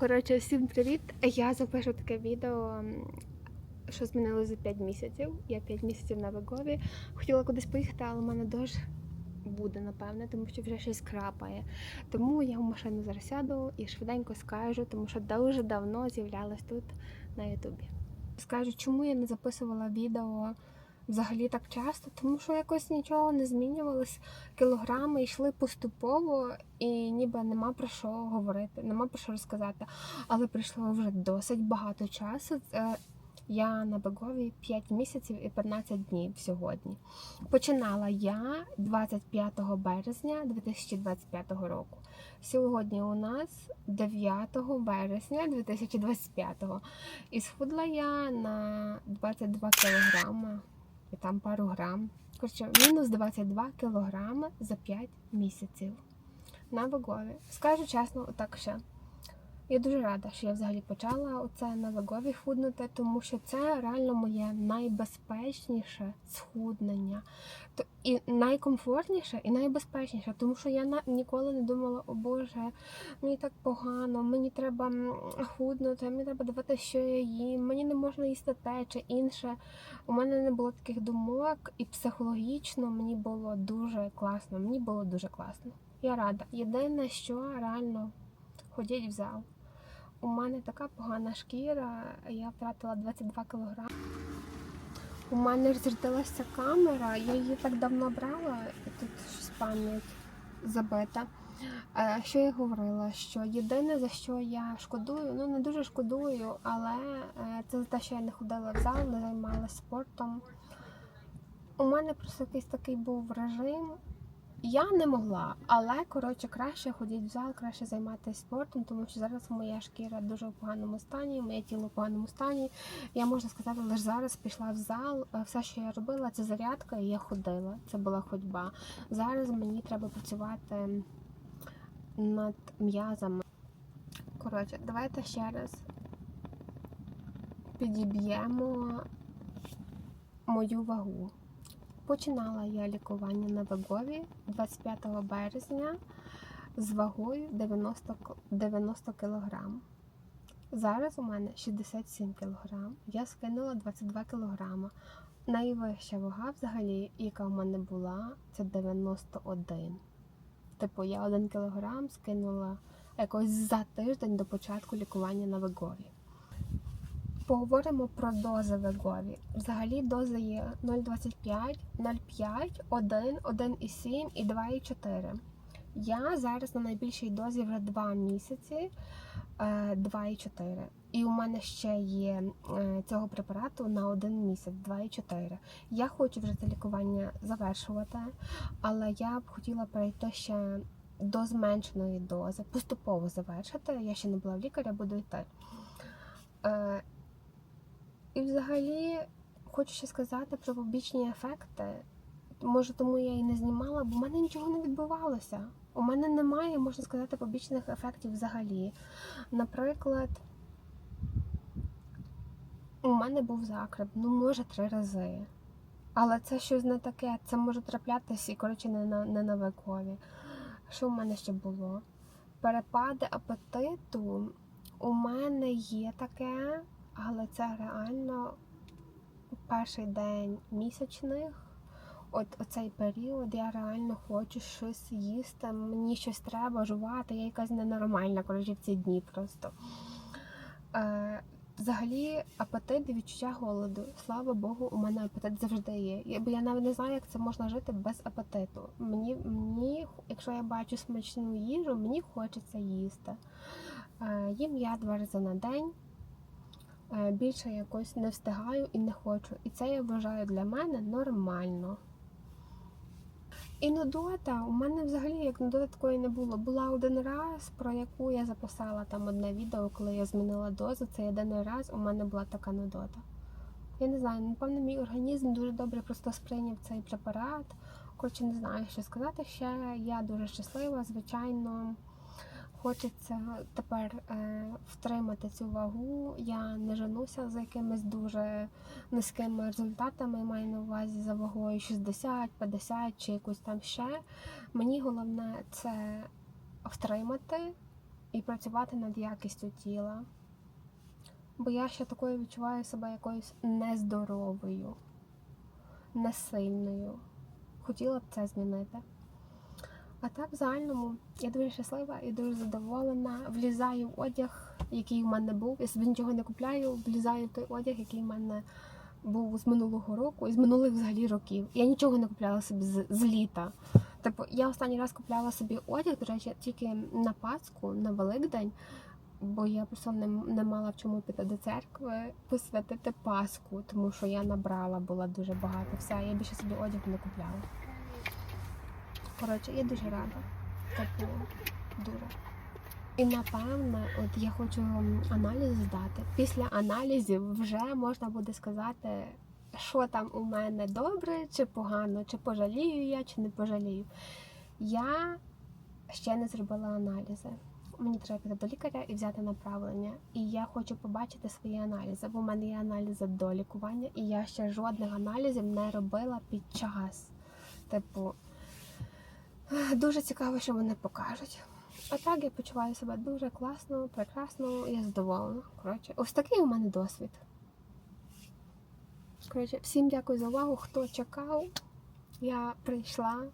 Коротше, всім привіт! Я запишу таке відео, що змінилося за 5 місяців. Я 5 місяців на Вегові. Хотіла кудись поїхати, але в мене дощ буде, напевне, тому що вже щось крапає. Тому я в машину зараз сяду і швиденько скажу, тому що дуже давно з'являлась тут на Ютубі. Скажу, чому я не записувала відео взагалі так часто, тому що якось нічого не змінювалось. Кілограми йшли поступово, і ніби нема про що говорити, нема про що розказати. Але пройшло вже досить багато часу. Я на Бегові 5 місяців і 15 днів сьогодні. Починала я 25 березня 2025 року. Сьогодні у нас 9 березня 2025. І схудла я на 22 кілограми і там пару грам. Коротше, мінус 22 кілограми за 5 місяців на вагові. Скажу чесно, отак ще. Я дуже рада, що я взагалі почала оце на вагові худнути, тому що це реально моє найбезпечніше схуднення. І найкомфортніше, і найбезпечніше, тому що я ніколи не думала, о Боже, мені так погано, мені треба худнути, мені треба дивитися, що я їм, мені не можна їсти те чи інше. У мене не було таких думок, і психологічно мені було дуже класно. Мені було дуже класно. Я рада. Єдине, що реально ходіть в зал. У мене така погана шкіра, я втратила 22 кілограми. У мене розрядилася камера, я її так давно брала, і тут щось пам'ять забита. Е, Що я говорила? Що єдине за що я шкодую, ну не дуже шкодую, але е, це за те, що я не ходила в зал, не займалася спортом. У мене просто якийсь такий був режим. Я не могла, але коротше краще ходіть в зал, краще займатися спортом, тому що зараз моя шкіра дуже в поганому стані, моє тіло в поганому стані. Я можна сказати, лише зараз пішла в зал. е, Все, що я робила, це зарядка, і я ходила. Це була ходьба. Зараз мені треба працювати над м'язами. Коротше, давайте ще раз підіб'ємо мою вагу. Починала я лікування на Вегові 25 березня з вагою 90, 90 кг. Зараз у мене 67 кг. Я скинула 22 кг. Найвища вага взагалі, яка в мене була, це 91. Типу, я 1 кг скинула якось за тиждень до початку лікування на Вегові. Поговоримо про дози Вегові. Взагалі дози є 0,25, 0,5, 1, 1,7 і 2,4. Я зараз на найбільшій дозі вже 2 місяці, е, 2,4. І у мене ще є е, цього препарату на один місяць, 2,4. Я хочу вже це лікування завершувати, але я б хотіла перейти ще до зменшеної дози, поступово завершити. Я ще не була в лікаря, буду йти. І взагалі хочу ще сказати про побічні ефекти. Може, тому я і не знімала, бо в мене нічого не відбувалося. У мене немає, можна сказати, побічних ефектів взагалі. Наприклад, у мене був закреп, ну, може, три рази. Але це щось не таке, це може траплятися і, коротше, не на, не на векові. Що в мене ще було? Перепади апетиту. У мене є таке, але це реально перший день місячних. От оцей період я реально хочу щось їсти, мені щось треба жувати, я якась ненормальна, коротше, в ці дні просто. Е, взагалі, апетит і відчуття голоду. Слава Богу, у мене апетит завжди є. Бо я навіть не знаю, як це можна жити без апетиту. Мені, мені якщо я бачу смачну їжу, мені хочеться їсти. Е, їм я два рази на день. Е, Більше якось не встигаю і не хочу. І це я вважаю для мене нормально. І нудота, у мене взагалі як нудота такої не було. Була один раз, про яку я записала там одне відео, коли я змінила дозу. Це єдиний раз у мене була така нудота. Я не знаю, напевно, мій організм дуже добре просто сприйняв цей препарат. Коротше, не знаю, що сказати ще. Я дуже щаслива, звичайно. Хочеться тепер е, втримати цю вагу. Я не женуся за якимись дуже низькими результатами, маю на увазі за вагою 60, 50 чи якусь там ще. Мені головне це втримати і працювати над якістю тіла. Бо я ще такою відчуваю себе якоюсь нездоровою, несильною. Хотіла б це змінити. А так, в загальному, я дуже щаслива і дуже задоволена. Влізаю в одяг, який в мене був. Я собі нічого не купляю, влізаю в той одяг, який в мене був з минулого року і з минулих взагалі років. Я нічого не купляла собі з, з літа. Типу, я останній раз купляла собі одяг, до речі, тільки на Пасху, на Великдень, бо я просто не, не мала в чому піти до церкви посвятити Пасху, тому що я набрала була дуже багато. Все, я більше собі одяг не купляла. Коротше, я дуже рада. Типу, дуже. І напевне, от я хочу аналіз здати. Після аналізів вже можна буде сказати, що там у мене добре чи погано, чи пожалію я, чи не пожалію. Я ще не зробила аналізи. Мені треба піти до лікаря і взяти направлення. І я хочу побачити свої аналізи, бо в мене є аналізи до лікування, і я ще жодних аналізів не робила під час. Типу, дуже цікаво, що вони покажуть. А так я почуваю себе дуже класно, прекрасно, я задоволена. Коротше, ось такий у мене досвід. Коротше, всім дякую за увагу. Хто чекав, я прийшла.